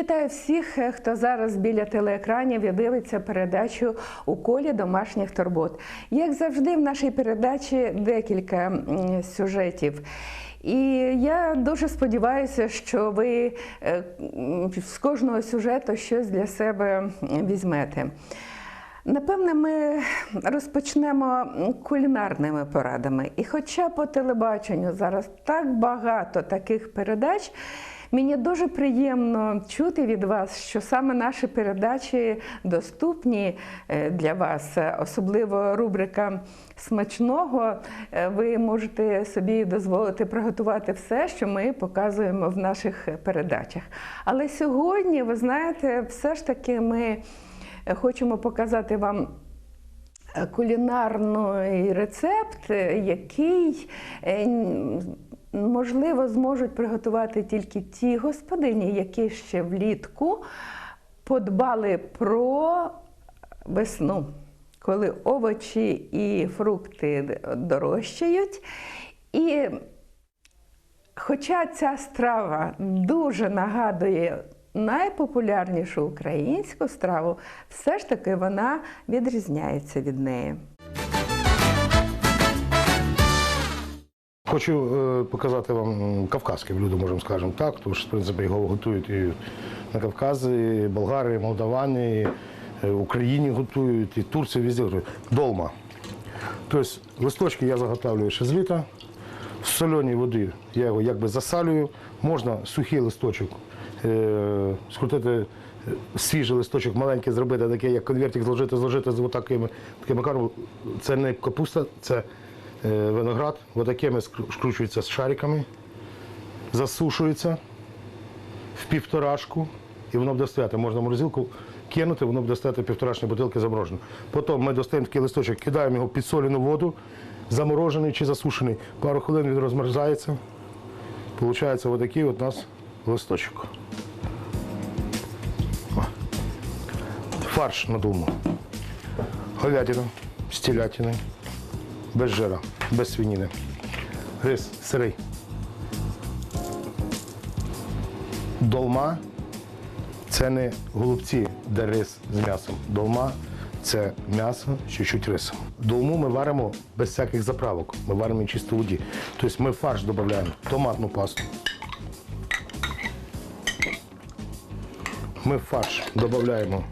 Вітаю всіх, е, хто зараз біля телеекранів і дивиться передачу у колі домашніх турбот. Як завжди, в нашій передачі декілька сюжетів. І я дуже сподіваюся, що ви е, з кожного сюжету щось для себе візьмете. Напевне, ми розпочнемо кулінарними порадами. І хоча по телебаченню зараз так багато таких передач, мені дуже приємно чути від вас, що саме наші передачі доступні е, для вас, Е, особливо рубрика смачного. Е, Ви можете собі дозволити приготувати все, що ми показуємо в наших передачах. Але сьогодні, ви знаєте, все ж таки ми хочемо показати вам кулінарний рецепт, який можливо зможуть приготувати тільки ті господині, які ще влітку подбали про весну, коли овочі і фрукти дорожчають. І Хоча ця страва дуже нагадує найпопулярнішу українську страву, все ж таки вона відрізняється від неї. Хочу е, показати вам м, кавказьке блюдо, можемо скажемо так, тому що в принципі його готують і на Кавказі, і болгари, і молдавани, і е, в Україні готують, і Турція везде готують. Долма. Тобто листочки я заготовлюю ще з літа. В соленій воді я його якби засалюю. Можна сухий листочок е, скрутити е, свіжий листочок, маленький зробити, такий, як конвертик, зложити, зложити з отакими таким макаром. Це не капуста, це виноград. Отакими скручується з шариками, засушується в півторашку, і воно буде стояти. Можна морозилку кинути, воно буде стояти півторашні бутилки заморожено. Потім ми достаємо такий листочок, кидаємо його в підсолену воду, заморожений чи засушений. Пару хвилин він розмерзається. Получається отакий от у нас листочок. Фарш на думу. Говядина з телятини, без жира, без свинини. Рис сирий. Долма це не голубці, де рис з м'ясом. Долма це м'ясо, чуть-чуть рисом. Долму ми варимо без всяких заправок. Ми варимо чисто воді. Тобто ми фарш додаємо томатну пасту. Ми в фарш додаємо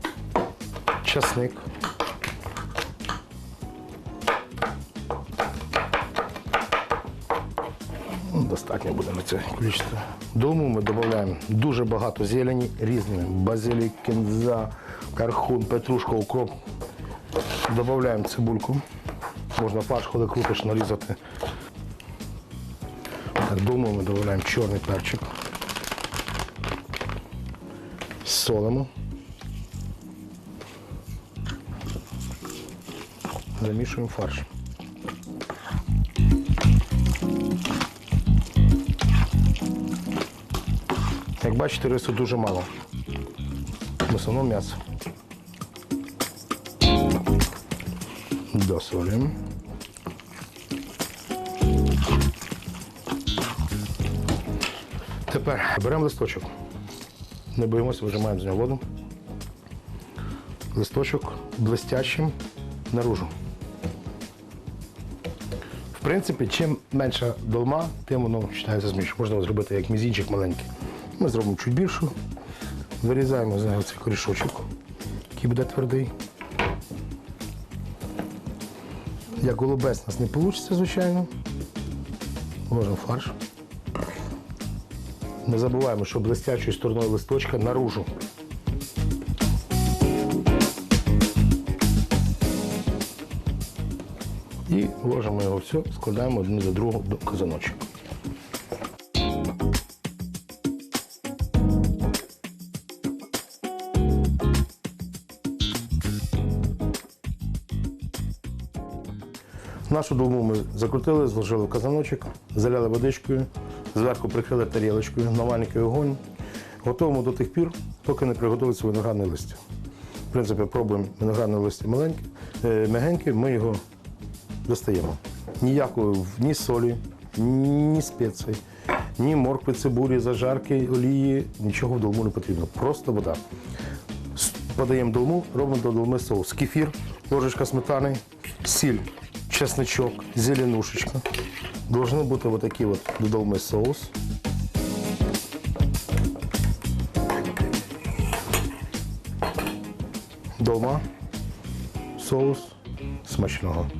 часник. Достатньо буде на це кількість. Дому ми додаємо дуже багато зелені різними. Базилік, кінза, кархун, петрушка, укроп. Додаємо цибульку. Можна фарш, коли крутиш, нарізати. Так, Дому ми додаємо чорний перчик. Солимо. Замішуємо фарш. Як бачите, рису дуже мало. В основному м'ясо. Досолюємо. Тепер беремо листочок. Не боїмося, вижимаємо з нього воду. Листочок блестящим наружу. В принципі, чим менша долма, тим воно вважається зміш. Можна зробити як мізінчик маленький. Ми зробимо чуть більшу. Вирізаємо з нього цей корішочок, який буде твердий. Як голубець у нас не вийде, звичайно. Ложимо фарш. Не забуваємо, що блестячою стороною листочка наружу. І ложимо його все, складаємо один за другого до казаночок. Нашу долму ми закрутили, зложили в казаночок, заляли водичкою, зверху прикрили тарілочкою, на маленький огонь. Готуємо до тих пір, поки не приготується виноградне листя. В принципі, пробуємо виноградне листя маленьке, мягеньке, ми його достаємо. Ніякої ні солі, ні спецій, ні моркви, цибулі, зажарки, олії, нічого в долму не потрібно. Просто вода. Подаємо долму, робимо до долми соус. Кефір, ложечка сметани, сіль, чесничок, зеленушечка. Должны бути вот такие вот до соус. Дома соус смачного.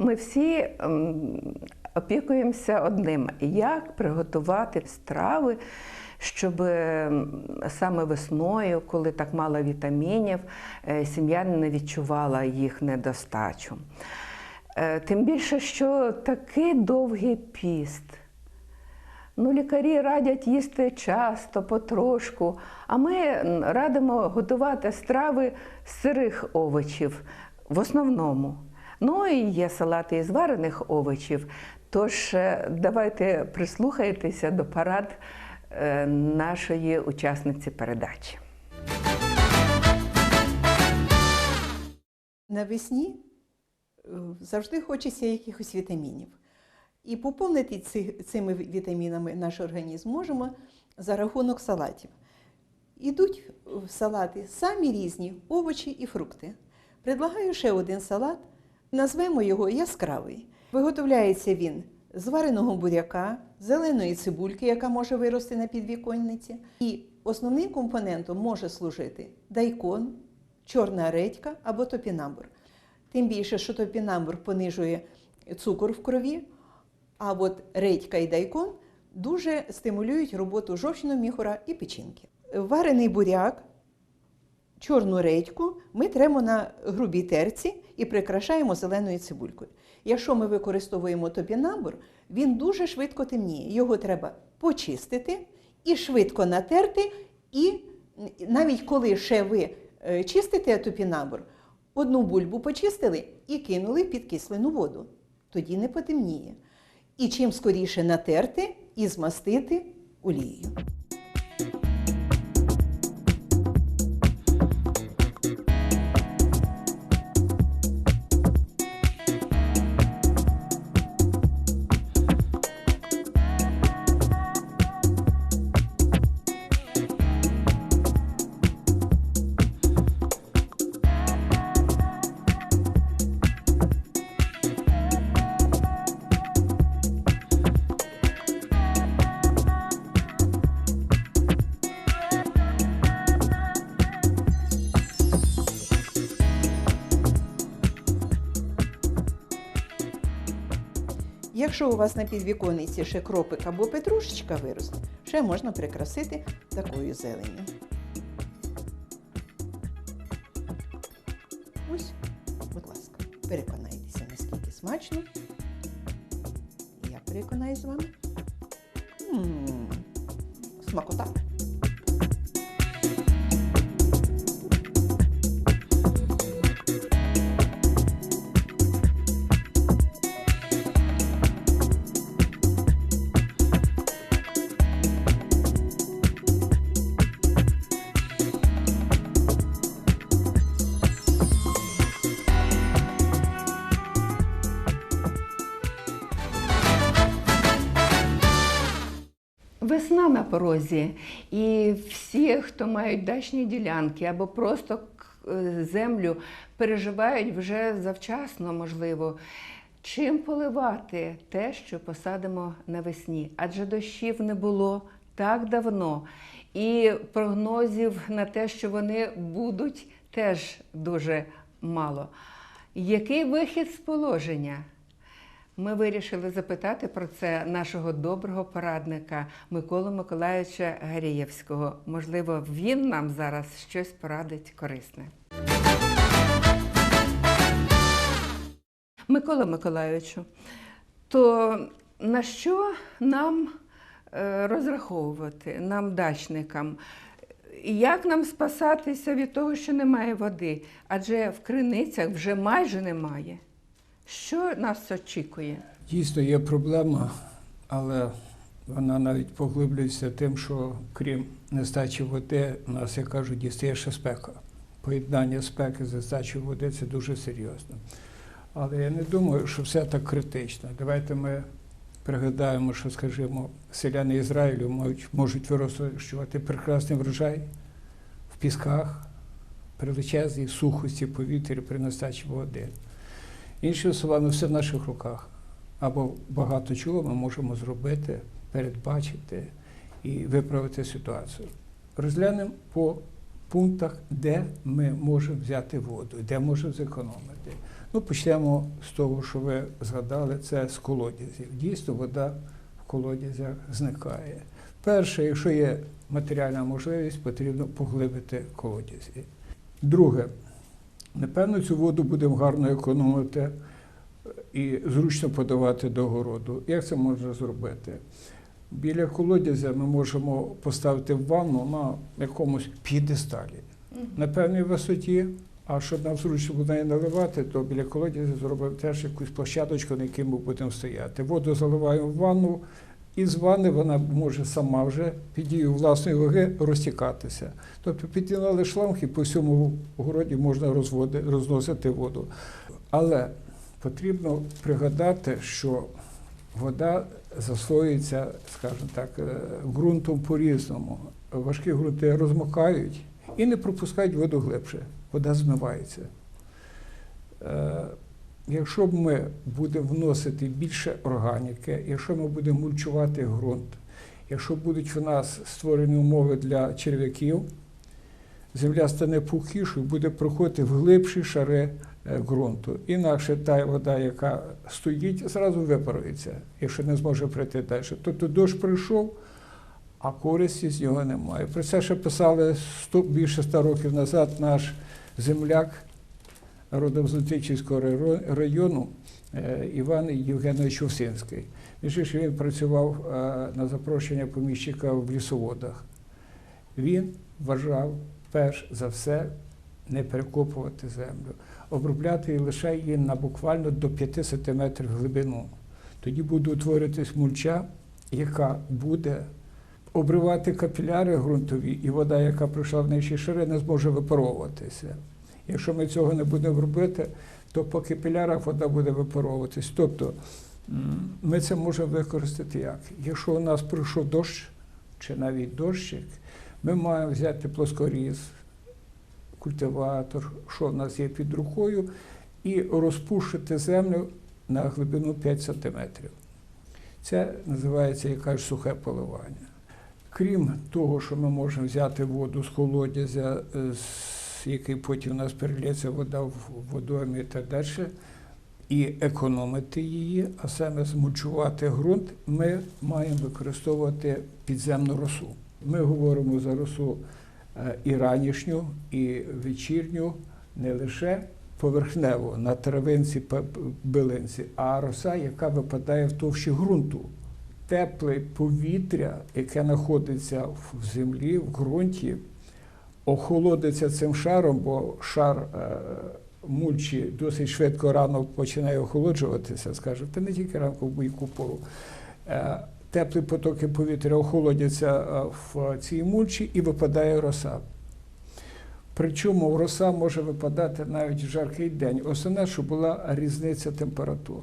Ми всі ем, опікуємося одним: як приготувати страви, щоб ем, саме весною, коли так мало вітамінів, е, сім'я не відчувала їх недостачу. Е, Тим більше, що такий довгий піст. Ну, лікарі радять їсти часто, потрошку, а ми радимо готувати страви з сирих овочів в основному. Ну і є салати із варених овочів. Тож е, давайте прислухайтеся до порад е, нашої учасниці передачі. Навесні е, завжди хочеться якихось вітамінів. І поповнити ці, цими вітамінами наш організм можемо за рахунок салатів. Ідуть в салати самі різні овочі і фрукти. Предлагаю ще один салат, назвемо його яскравий. Виготовляється він з вареного буряка, зеленої цибульки, яка може вирости на підвіконниці. І основним компонентом може служити дайкон, чорна редька або топінамбур. Тим більше, що топінамбур понижує цукор в крові, а от редька і дайкон дуже стимулюють роботу жовчного міхура і печінки. Варений буряк, чорну редьку ми тремо на грубій терці і прикрашаємо зеленою цибулькою. Якщо ми використовуємо топінамбур, він дуже швидко темніє. Його треба почистити і швидко натерти. І навіть коли ще ви е, чистите топінамбур, одну бульбу почистили і кинули в підкислену воду. Тоді не потемніє. І чим скоріше натерти і змастити олією. Якщо у вас на підвіконниці ще кропик або петрушечка виросте, ще можна прикрасити такою зеленню. Порозі, і всі, хто мають дачні ділянки або просто е, землю, переживають вже завчасно, можливо. Чим поливати те, що посадимо навесні? Адже дощів не було так давно, і прогнозів на те, що вони будуть, теж дуже мало. Який вихід з положення? Ми вирішили запитати про це нашого доброго порадника Миколу Миколаївича Гарієвського. Можливо, він нам зараз щось порадить корисне. Микола Миколайовичу, то на що нам е, розраховувати, нам, дачникам? Як нам спасатися від того, що немає води? Адже в криницях вже майже немає. Що нас очікує? Дійсно є проблема, але вона навіть поглиблюється тим, що крім нестачі води, у нас, як кажуть, дістає ще спека. Поєднання спеки з нестачею води це дуже серйозно. Але я не думаю, що все так критично. Давайте ми пригадаємо, що, скажімо, селяни Ізраїлю можуть, можуть вирощувати прекрасний врожай в пісках, при величезній сухості повітря, при нестачі води. Іншими словами, все в наших руках або багато чого ми можемо зробити, передбачити і виправити ситуацію. Розглянемо по пунктах, де ми можемо взяти воду, де можемо зекономити. Ну, почнемо з того, що ви згадали, це з колодязів. Дійсно, вода в колодязях зникає. Перше, якщо є матеріальна можливість, потрібно поглибити колодязі. Друге, напевно, цю воду будемо гарно економити і зручно подавати до городу. Як це можна зробити? Біля колодязя ми можемо поставити ванну на якомусь підесталі на певній висоті. А щоб нам зручно неї наливати, то біля колодязя зробимо теж якусь площадочку, на якій ми будемо стояти. Воду заливаємо в ванну, і з ванни вона може сама вже під дією власної ваги розтікатися. Тобто підтягнули шланг і по всьому городі можна розводи, розносити воду. Але потрібно пригадати, що вода засвоюється, скажімо так, е, ґрунтом по-різному. Важкі ґрунти розмокають і не пропускають воду глибше. Вода змивається. Якщо б ми будемо вносити більше органіки, якщо ми будемо мульчувати ґрунт, якщо будуть в нас створені умови для черв'яків, земля стане пухішою, буде проходити в глибші шари е, ґрунту. Інакше та вода, яка стоїть, зразу випарується, якщо не зможе прийти далі. Тобто дощ прийшов, а користі з нього немає. Про це ще писали 100, більше ста років назад наш земляк з району е, Іван Євгенович Овсинський. Між іншим, він працював е, на запрошення поміщика в лісоводах. Він вважав перш за все не перекопувати землю, обробляти лише її на буквально до 5 см глибину. Тоді буде утворюватись мульча, яка буде обривати капіляри ґрунтові, і вода, яка прийшла в нижчі шари, не зможе випаровуватися. Якщо ми цього не будемо робити, то по капілярах вода буде випаровуватись. Тобто ми це можемо використати як? Якщо у нас прийшов дощ чи навіть дощик, ми маємо взяти плоскоріз, культиватор, що в нас є під рукою, і розпушити землю на глибину 5 сантиметрів. Це називається якась сухе поливання. Крім того, що ми можемо взяти воду з колодязя, е, з який потім у нас перелється вода в водоймі і так далі, і економити її, а саме змульчувати ґрунт, ми маємо використовувати підземну росу. Ми говоримо за росу е, і ранішню, і вечірню, не лише поверхнево на травинці, билинці, а роса, яка випадає в товщі ґрунту. Тепле повітря, яке знаходиться в землі, в ґрунті, охолодиться цим шаром, бо шар е, мульчі досить швидко рано починає охолоджуватися, скажу, та не тільки ранку в будь-яку пору. Е, теплі потоки повітря охолодяться е, в цій мульчі і випадає роса. Причому роса може випадати навіть в жаркий день. Основне, щоб була різниця температур.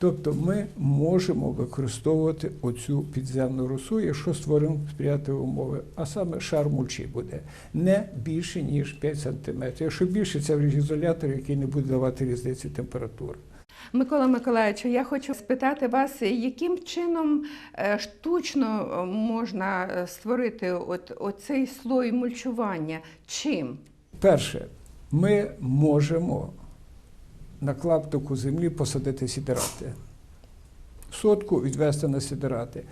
Тобто ми можемо використовувати оцю підземну росу, якщо створимо сприятливі умови, а саме шар мульчі буде не більше, ніж 5 см. Якщо більше, це ізолятор, який не буде давати різниці температури. Микола Миколаївичу, я хочу спитати вас, яким чином е, штучно е, можна е, створити от, оцей слой мульчування? Чим? Перше, ми можемо на клаптику землі посадити сідирати. Сотку відвести на сідирати.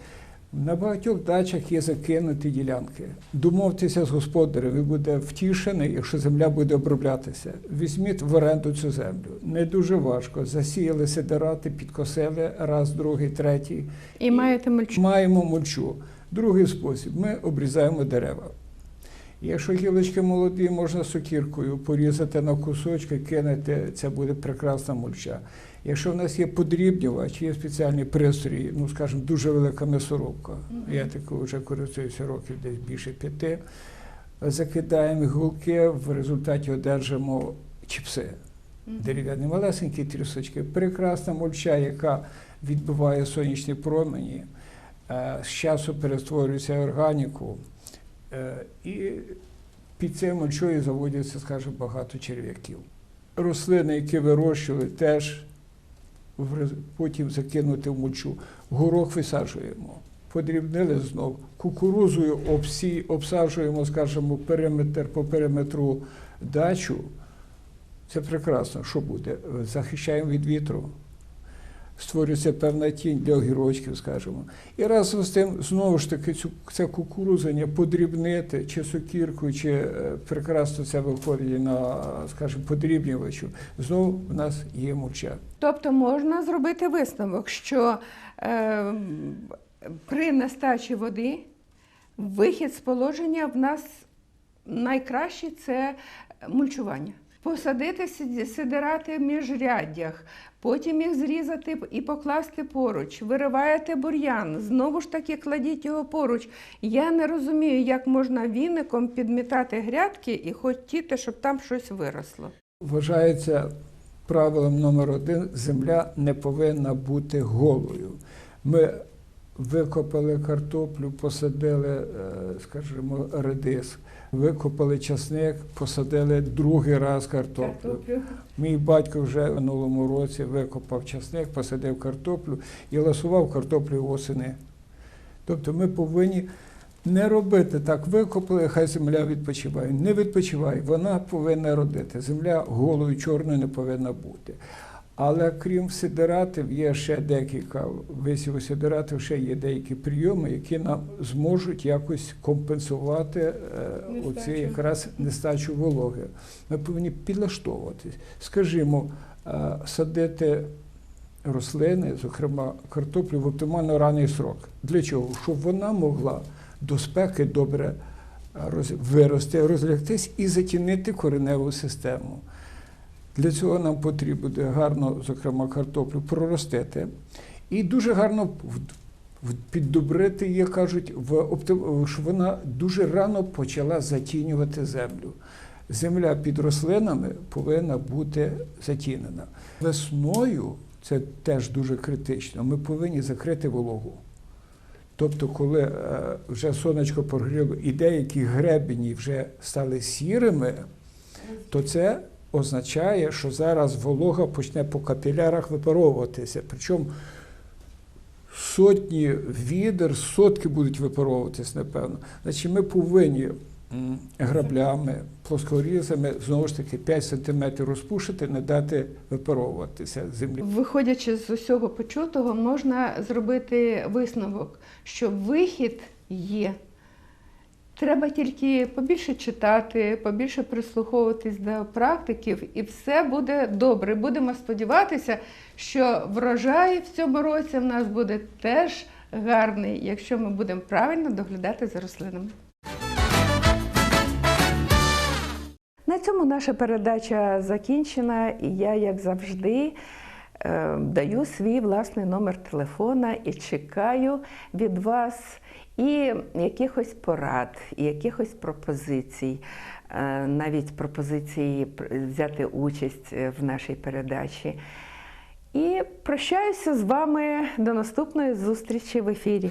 На багатьох дачах є закинуті ділянки. Домовтеся з господарем, він буде втішений, якщо земля буде оброблятися. Візьміть в оренду цю землю. Не дуже важко. Засіяли сидирати, підкосили раз, другий, третій. І маєте мульчу. Маємо мульчу. Другий спосіб ми обрізаємо дерева. Якщо гілочки молоді, можна сокіркою порізати на кусочки, кинути, це буде прекрасна мульча. Якщо в нас є подрібнювач, є спеціальні пристрої, ну скажімо, дуже велика м'ясорубка. Я такою вже користуюся років десь більше п'яти. Закидаємо гулки, в результаті одержимо чіпси. Дерев'яні малесенькі трісочки. Прекрасна мульча, яка відбиває сонячні промені, е, з часу перетворюється в органіку. Е, І під цією мульчою заводяться, скажімо, багато черв'яків. Рослини, які вирощували, теж потім закинути в мульчу. Горох висаджуємо. Подрібнили знов. Кукурузою обсі, обсаджуємо, скажімо, периметр по периметру дачу. Це прекрасно. Що буде? Захищаємо від вітру. Створюється певна тінь для огірочків, скажімо. І разом з тим, знову ж таки, цю це кукурузання подрібнити чи сокіркою, чи е, прекрасно це виходить на, скажімо, подрібнювачу. Знову в нас є мульча. Тобто можна зробити висновок, що е, при нестачі води вихід з положення в нас найкращий це мульчування. Посадити сидирати в міжряддях, потім їх зрізати і покласти поруч. Вириваєте бур'ян, знову ж таки кладіть його поруч. Я не розумію, як можна віником підмітати грядки і хотіти, щоб там щось виросло. Вважається правилом номер один: земля не повинна бути голою. Ми викопали картоплю, посадили, е, скажімо, редис, викопали часник, посадили другий раз картоплю. Мій батько вже в минулому році викопав часник, посадив картоплю і ласував картоплю восени. Тобто ми повинні не робити так, викопали, хай земля відпочиває. Не відпочиває, вона повинна родити. Земля голою чорною не повинна бути. Але крім сидератів, є ще декілька висіву сидератів, ще є деякі прийоми, які нам зможуть якось компенсувати е, оці якраз нестачу вологи. Ми повинні підлаштовуватись. Скажімо, е, садити рослини, зокрема картоплю, в оптимально ранній срок. Для чого? Щоб вона могла до спеки добре е, роз- вирости, розлягтись і затінити кореневу систему. Для цього нам потрібно гарно, зокрема, картоплю проростити і дуже гарно піддобрити її, кажуть, в щоб вона дуже рано почала затінювати землю. Земля під рослинами повинна бути затінена. Весною це теж дуже критично. Ми повинні закрити вологу. Тобто, коли е, вже сонечко прогріло і деякі гребені вже стали сірими, то це означає, що зараз волога почне по капілярах випаровуватися. Причому сотні відер, сотки будуть випаровуватись, напевно. Значить, ми повинні граблями, плоскорізами, знову ж таки, 5 см розпушити, не дати випаровуватися землі. Виходячи з усього почутого, можна зробити висновок, що вихід є. Треба тільки побільше читати, побільше прислуховуватись до практиків, і все буде добре. Будемо сподіватися, що врожай в цьому році в нас буде теж гарний, якщо ми будемо правильно доглядати за рослинами. На цьому наша передача закінчена, і я, як завжди, е, даю свій власний номер телефона і чекаю від вас і якихось порад, і якихось пропозицій, е, навіть пропозиції пр- взяти участь е, в нашій передачі. І прощаюся з вами до наступної зустрічі в ефірі.